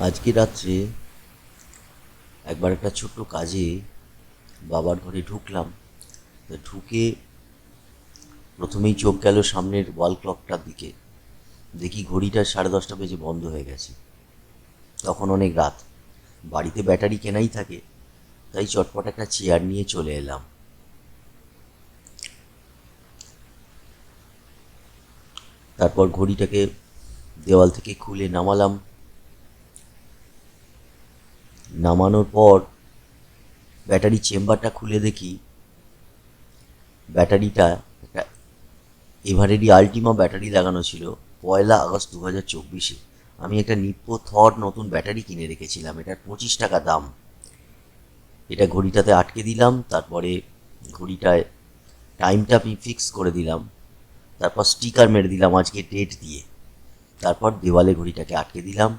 আজকে রাত্রে একবার একটা ছোট্ট কাজে বাবার ঘরে ঢুকলাম। ঢুকে প্রথমেই চোখ গেল সামনের ওয়াল ক্লকটার দিকে। দেখি ঘড়িটা সাড়ে দশটা বেজে বন্ধ হয়ে গেছে। তখন অনেক রাত। বাড়িতে ব্যাটারি কেনাই থাকে, তাই চটপট একটা চেয়ার নিয়ে চলে এলাম। তারপর ঘড়িটাকে দেওয়াল থেকে খুলে নামালাম। নামানোর পর ব্যাটারি চেম্বারটা খুলে দেখি, ব্যাটারিটা একটা এভারেডি আলটিমা ব্যাটারি লাগানো ছিল পয়লা আগস্ট দু হাজার চব্বিশে। আমি একটা নিপ্পো থর নতুন ব্যাটারি কিনে রেখেছিলাম, এটার পঁচিশ টাকা দাম। এটা ঘড়িটাতে আটকে দিলাম, তারপরে ঘড়িটায় টাইমটা আমি ফিক্স করে দিলাম, তারপর স্টিকার মেরে দিলাম আজকে ডেট দিয়ে। তারপর দেওয়ালে ঘড়িটাকে আটকে দিলাম